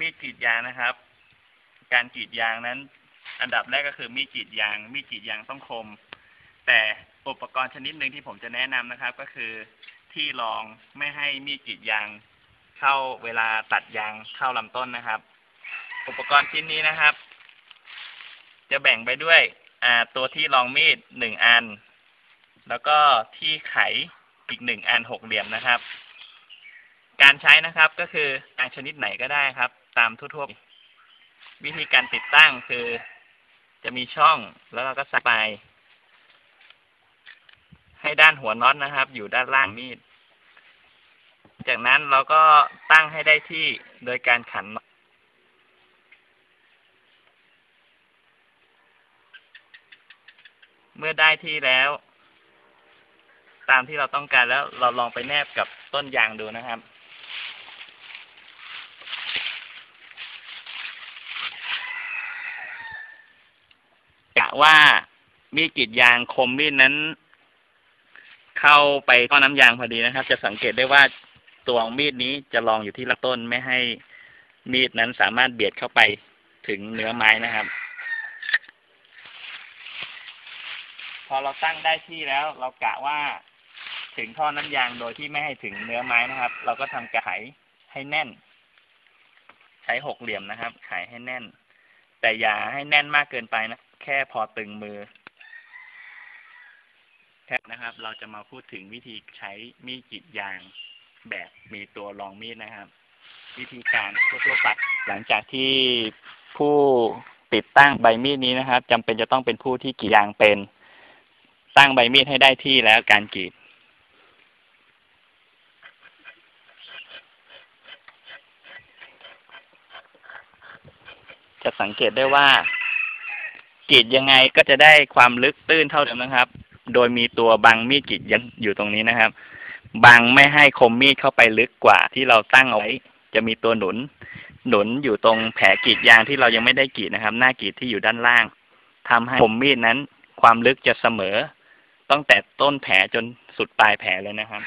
มีดกรีดยางนะครับ การกรีดยางนั้น อันดับแรกก็คือมีดกรีดยาง มีดกรีดยางต้องคม แต่อุปกรณ์ชนิดหนึ่งที่ผมจะแนะนำนะครับ ก็คือที่รองไม่ให้มีดกรีดยาง เข้าเวลาตัดยางเข้าลำต้นนะครับ อุปกรณ์ชิ้นนี้นะครับ จะแบ่งไปด้วยตัวที่รองมีดหนึ่งอัน แล้วก็ที่ไขอีกหนึ่งอันหกเหลี่ยมนะครับ การใช้นะครับก็คือยางชนิดไหนก็ได้ครับ ตามทั่วๆ วิธีการติดตั้งคือ จะมีช่องแล้วเราก็ใส่ไป ให้ด้านหัวน็อตนะครับ อยู่ด้านล่างมีด จากนั้นเราก็ตั้งให้ได้ที่โดยการขันน็อตเมื่อได้ที่แล้ว ตามที่เราต้องการแล้วเราลองไปแนบกับต้นยางดูนะครับ กะ ว่ามีดกรีดยางคมมีดนั้น เข้าไปก้อน้ำยางพอดีนะครับ จะสังเกตได้ว่าตัวงมีดนี้จะรองอยู่ที่ลำต้นไม่ให้มีดนั้นสามารถเบียดเข้าไปถึงเนื้อไม้นะครับ พอเราตั้งได้ที่แล้ว เรากะว่าถึงท่อน้ำยางโดยที่ไม่ให้ถึงเนื้อไม้นะครับ เราก็ทำกระไขให้แน่น ใช้หกเหลี่ยมนะครับไขให้แน่น แต่อย่าให้แน่นมากเกินไปนะ แค่พอตึงมือแค่นะครับ เราจะมาพูดถึงวิธีใช้มีดกรีดยางแบบมีตัวรองมีดนะครับ วิธีการทั่วๆไปหลังจากที่ผู้ติดตั้งใบมีดนี้นะครับจำเป็นจะต้องเป็นผู้ที่กรีดยางเป็น ตั้งใบมีดให้ได้ที่แล้วการกรีดจะสังเกตได้ว่า กรีดยังไงก็จะได้ความลึกตื้นเท่าเดิมนะครับ โดยมีตัวบังมีดกรีดยันอยู่ตรงนี้นะครับ บังไม่ให้คมมีดเข้าไปลึกกว่าที่เราตั้งเอาไว้ จะมีตัวหนุน หนุนอยู่ตรงแผลกรีดยางที่เรายังไม่ได้กรีดนะครับ หน้ากรีดที่อยู่ด้านล่างทำให้คมมีดนั้น ความลึกจะเสมอตั้งแต่ต้นแผลจนสุดปลายแผลเลยนะครับ